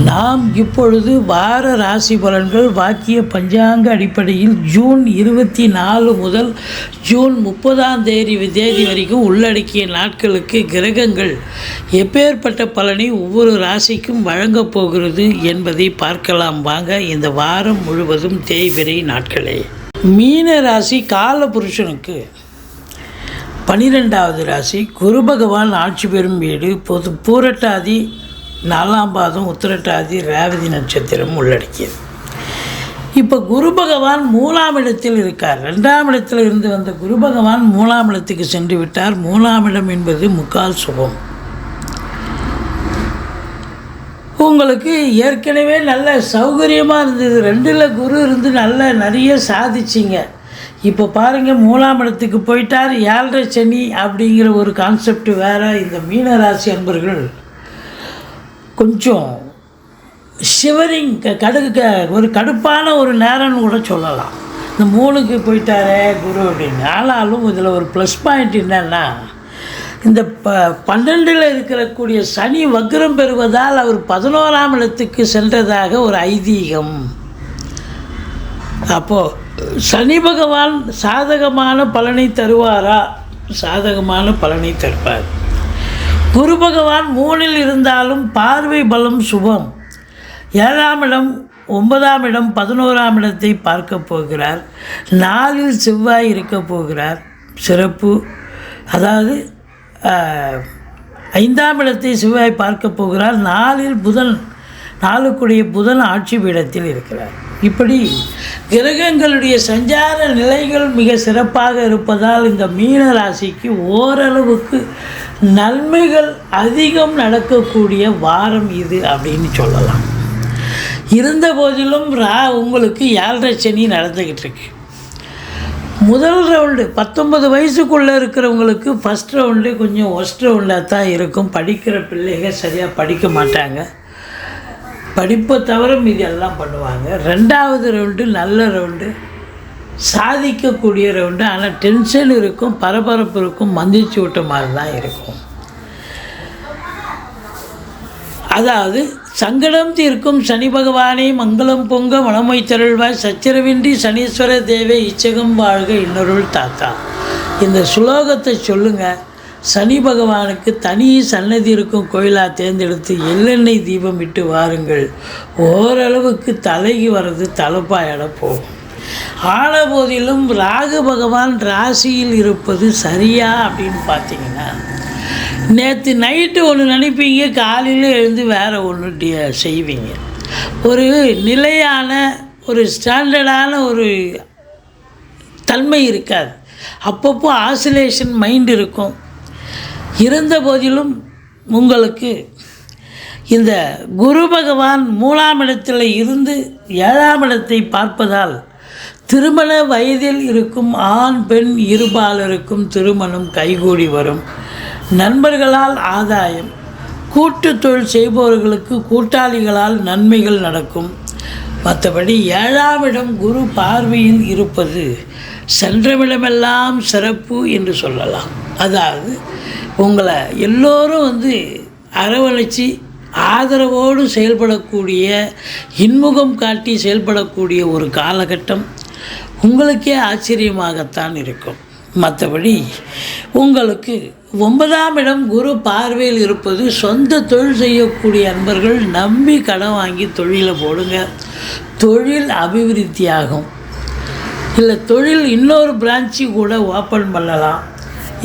நாம் இப்பொழுது வார ராசி பலன்கள் வாக்கிய பஞ்சாங்க அடிப்படையில் ஜூன் இருபத்தி நாலு முதல் ஜூன் முப்பதாம் தேதி தேதி வரைக்கும் உள்ளடக்கிய நாட்களுக்கு கிரகங்கள் எப்பேற்பட்ட பலனை ஒவ்வொரு ராசிக்கும் வழங்கப் போகிறது என்பதை பார்க்கலாம். வாங்க இந்த வாரம் முழுவதும் தேய்பிரை நாட்களே. மீன ராசி கால புருஷனுக்கு பனிரெண்டாவது ராசி குரு பகவான் ஆட்சி பெறும் வீடு பொது பூரட்டாதி நாலாம் பாதம் உத்திரட்டாதி ரேவதி நட்சத்திரம் உள்ளடக்கியது. இப்போ குரு பகவான் மூலாம் இடத்தில் இருக்கார். ரெண்டாம் இடத்தில் இருந்து வந்த குரு பகவான் மூலாம் இடத்துக்கு சென்று விட்டார். மூலாம் இடம் என்பது முக்கால் சுபம் உங்களுக்கு ஏற்கனவே நல்ல சௌகரியமாக இருந்தது. ரெண்டில் குரு இருந்து நல்ல நிறைய சாதிச்சிங்க. இப்போ பாருங்கள் மூலாம் இடத்துக்கு போயிட்டார். ஏழரை சனி அப்படிங்கிற ஒரு கான்செப்ட் வேறு. இந்த மீனராசி அன்பர்கள் கொஞ்சம் ஷிவரிங் கடுகு க- ஒரு கடுப்பான ஒரு நேரம்னு கூட சொல்லலாம். இந்த மூணுக்கு போயிட்டாரே குரு அப்படின்னு. ஆனாலும் இதில் ஒரு ப்ளஸ் பாயிண்ட் என்னன்னா இந்த ப பன்னெண்டில் இருக்கக்கூடிய சனி வக்ரம் பெறுவதால் அவர் பதினோராம் இடத்துக்கு சென்றதாக ஒரு ஐதீகம். அப்போது சனி பகவான் சாதகமான பலனை தருவாரா? சாதகமான பலனை தருவார். குரு பகவான் மூணில் இருந்தாலும் பார்வை பலம் சுபம். ஏழாம் இடம் ஒன்பதாம் இடம் பதினோராம் இடத்தை பார்க்க போகிறார். நாலில் செவ்வாய் இருக்க போகிறார். சிறப்பு. அதாவது ஐந்தாம் இடத்தை செவ்வாய் பார்க்க போகிறார். நாலில் புதன் நாளுக்குடைய புதன் ஆட்சி பீடத்தில் இருக்கிறார். இப்படி கிரகங்களுடைய சஞ்சார நிலைகள் மிக சிறப்பாக இருப்பதால் இந்த மீன ராசிக்கு ஓரளவுக்கு நன்மைகள் அதிகம் நடக்கக்கூடிய வாரம் இது அப்படின்னு சொல்லலாம். இருந்த போதிலும் ரா உங்களுக்கு ஏழரை சனி நடந்துக்கிட்டு இருக்கு. முதல் ரவுண்டு பத்தொன்பது வயசுக்குள்ளே இருக்கிறவங்களுக்கு ஃபஸ்ட் ரவுண்டு கொஞ்சம் ஒஸ்ட் ரவுண்டாக தான் இருக்கும். படிக்கிற பிள்ளைங்க சரியாக படிக்க மாட்டாங்க. படிப்பை தவிர மீதி எல்லாம் பண்ணுவாங்க. ரெண்டாவது ரவுண்டு நல்ல ரவுண்டு சாதிக்கக்கூடிய ரவுண்டு ஆனால் டென்ஷன் இருக்கும் பரபரப்பு இருக்கும் மந்திச்சு விட்ட மாதிரி தான் இருக்கும். அதாவது சங்கடம் தீர்க்கும் சனி பகவானே மங்களம் பொங்க மனமை தருள்வாய். சச்சரவின்றி சனீஸ்வர தேவை இச்சகம் வாழ்க இன்னொருள் தாத்தா. இந்த சுலோகத்தை சொல்லுங்கள் சனி பகவானுக்கு தனி சன்னதி இருக்கும் கோயிலாக தேர்ந்தெடுத்து எள்ளெண்ணெய் தீபம் இட்டு வாருங்கள். ஓரளவுக்கு தலைக்கு வர்றது தலைப்பாயிட போகும். ஆன போதிலும் ராகு பகவான் ராசியில் இருப்பது சரியா அப்படின்னு பார்த்தீங்கன்னா நேற்று நைட்டு ஒன்று நினைப்பீங்க காலையில் எழுந்து வேறு ஒன்று செய்வீங்க. ஒரு நிலையான ஒரு ஸ்டாண்டர்டான ஒரு தன்மை இருக்காது. அப்பப்போ ஆசிலேஷன் மைண்ட் இருக்கும். இருந்த போதிலும் உங்களுக்கு இந்த குரு பகவான் மூலாம் இடத்தில் இருந்து ஏழாம் இடத்தை பார்ப்பதால் திருமண வயதில் இருக்கும் ஆண் பெண் இருபாலருக்கும் திருமணம் கைகூடி வரும். நண்பர்களால் ஆதாயம். கூட்டு தொழில் செய்பவர்களுக்கு கூட்டாளிகளால் நன்மைகள் நடக்கும். மற்றபடி ஏழாம் இடம் குரு பார்வையில் இருப்பது சென்றமிடமெல்லாம் சிறப்பு என்று சொல்லலாம். அதாவது உங்களை எல்லோரும் வந்து அரவணைச்சி ஆதரவோடு செயல்படக்கூடிய இன்முகம் காட்டி செயல்படக்கூடிய ஒரு காலகட்டம் உங்களுக்கே ஆச்சரியமாகத்தான் இருக்கும். மற்றபடி உங்களுக்கு ஒன்பதாம் இடம் குரு பார்வையில் இருப்பது சொந்த தொழில் செய்யக்கூடிய அன்பர்கள் நம்பி கடன் வாங்கி தொழிலை போடுங்க. தொழில் அபிவிருத்தியாகும். இல்லை தொழில் இன்னொரு பிரான்ச்சு கூட ஓப்பன் பண்ணலாம்.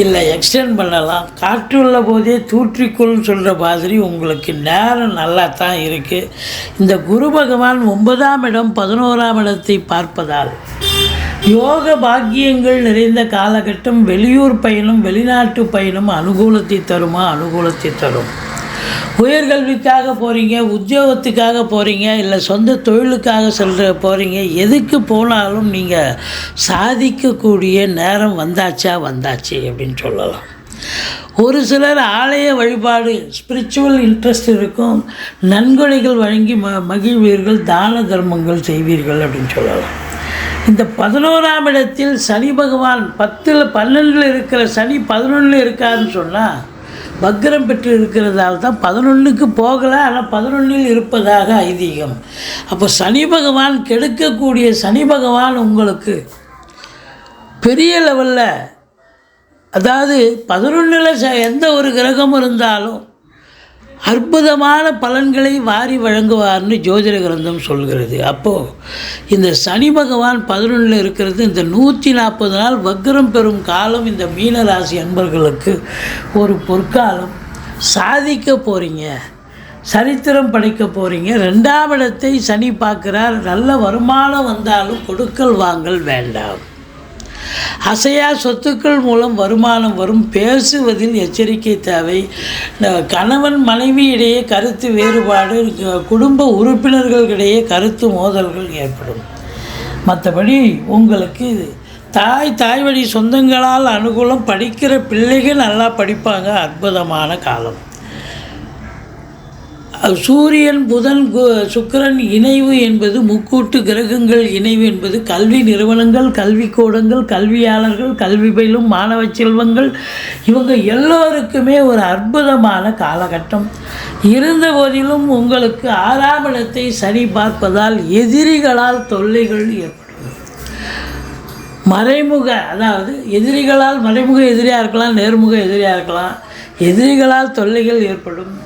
இல்லை எக்ஸ்டெண்ட் பண்ணலாம். காற்றுள்ள போதே தூற்றிக்கொள்னு சொல்கிற மாதிரி உங்களுக்கு நேரம் நல்லா தான் இருக்குது இந்த குரு பகவான் ஒன்பதாம் இடம் பதினோராம் இடத்தை பார்ப்பதால் யோக பாக்கியங்கள் நிறைந்த காலகட்டம் வெளியூர் பயணம் வெளிநாட்டு பயணம் அனுகூலத்தை தருமா? அனுகூலத்தை தரும். உயர்கல்விக்காக போகிறீங்க உத்தியோகத்துக்காக போகிறீங்க இல்லை சொந்த தொழிலுக்காக செல்ற போகிறீங்க எதுக்கு போனாலும் நீங்கள் சாதிக்கக்கூடிய நேரம் வந்தாச்சா வந்தாச்சு அப்படின்னு சொல்லலாம். ஒரு சிலர் ஆலய வழிபாடு ஸ்பிரிச்சுவல் இன்ட்ரெஸ்ட் இருக்கும். நன்கொடைகள் வழங்கி ம மகிழ்வீர்கள் தான தர்மங்கள் செய்வீர்கள் அப்படின்னு சொல்லலாம். இந்த பதினோராம் இடத்தில் சனி பகவான் பத்தில் பன்னெண்டில் இருக்கிற சனி பதினொன்றில் இருக்காருன்னு சொன்னால் வக்ரம் பெற்று இருக்கிறதால தான் பதினொன்றுக்கு போகலை ஆனால் பதினொன்றில் இருப்பதாக ஐதீகம். அப்போ சனி பகவான் கெடுக்கக்கூடிய சனி பகவான் உங்களுக்கு பெரிய லெவலில் அதாவது பதினொன்றில் ச எந்த ஒரு கிரகம் இருந்தாலும் அற்புதமான பலன்களை வாரி வழங்குவார்னு ஜோதிட கிரந்தம் சொல்கிறது. அப்போது இந்த சனி பகவான் பதினொன்றில் இருக்கிறது இந்த நூற்றி நாற்பது நாள் வக்ரம் பெறும் காலம் இந்த மீனராசி அன்பர்களுக்கு ஒரு பொற்காலம். சாதிக்க போகிறீங்க சரித்திரம் படைக்க போகிறீங்க ரெண்டாம் இடத்தை சனி பார்க்குறார் நல்ல வருமானம் வந்தாலும் கொடுக்கல் வாங்கல் வேண்டாம். அசையா சொத்துக்கள் மூலம் வருமானம் வரும். பேசுவதில் எச்சரிக்கை தேவை. கணவன் மனைவி இடையே கருத்து வேறுபாடு குடும்ப உறுப்பினர்களுக்கிடையே கருத்து மோதல்கள் ஏற்படும். மற்றபடி உங்களுக்கு தாய் தாய் வழி சொந்தங்களால் அனுகூலம் படிக்கிற பிள்ளைகள் நல்லா படிப்பாங்க. அற்புதமான காலம். சூரியன் புதன் கு- சுக்கிரன் இணைவு என்பது முக்கூட்டு கிரகங்கள் இணைவு என்பது கல்வி நிறுவனங்கள் கல்விக்கூடங்கள் கல்வியாளர்கள் கல்வி பயிலும் மாணவ செல்வங்கள். இவங்க எல்லோருக்குமே ஒரு அற்புதமான காலகட்டம். இருந்த போதிலும் உங்களுக்கு ஆறாம் இடத்தை சரி பார்ப்பதால் எதிரிகளால் தொல்லைகள் ஏற்படும் மறைமுக அதாவது எதிரிகளால் மறைமுக எதிரியாக இருக்கலாம் நேர்முக எதிரியாக இருக்கலாம். எதிரிகளால் தொல்லைகள் ஏற்படும்.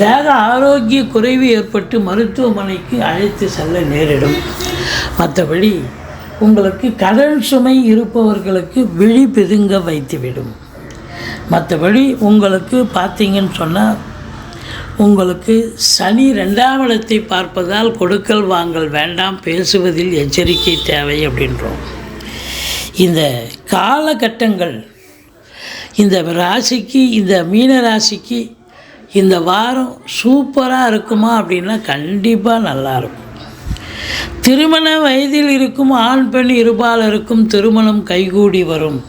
தேக ஆரோக்கிய குறைவு ஏற்பட்டு மருத்துவமனைக்கு அழைத்து செல்ல நேரிடும். மற்றபடி உங்களுக்கு கடன் சுமை இருப்பவர்களுக்கு விழி பிதுங்க வைத்துவிடும். மற்றபடி உங்களுக்கு பார்த்தீங்கன்னு சொன்னால் உங்களுக்கு சனி ரெண்டாம் இடத்தை பார்ப்பதால் கொடுக்கல் வாங்கல் வேண்டாம் பேசுவதில் எச்சரிக்கை தேவை அப்படின்றோம். இந்த காலகட்டங்கள் இந்த ராசிக்கு இந்த மீன ராசிக்கு இந்த வாரம் சூப்பராக இருக்குமா அப்படின்னா கண்டிப்பாக நல்லாயிருக்கும் திருமண வயதில் இருக்கும் ஆண் பெண் இருபாலருக்கும் திருமணம் கைகூடி வரும்.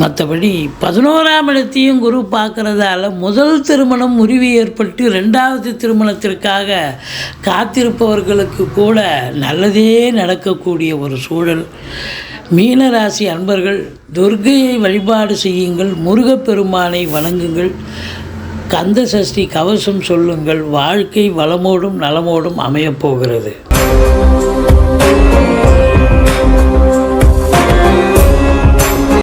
மற்றபடி பதினோராம் இடத்தையும் குரு பார்க்குறதால முதல் திருமணம் முறிவு ஏற்பட்டு ரெண்டாவது திருமணத்திற்காக காத்திருப்பவர்களுக்கு கூட நல்லதே நடக்கக்கூடிய ஒரு சூழல். மீனராசி அன்பர்கள் துர்கையை வழிபாடு செய்யுங்கள் முருகப்பெருமானை வணங்குங்கள். கந்த சஷ்டி கவசம் சொல்லுங்கள் வாழ்க்கை வளமோடும் நலமோடும் அமையப் போகிறது.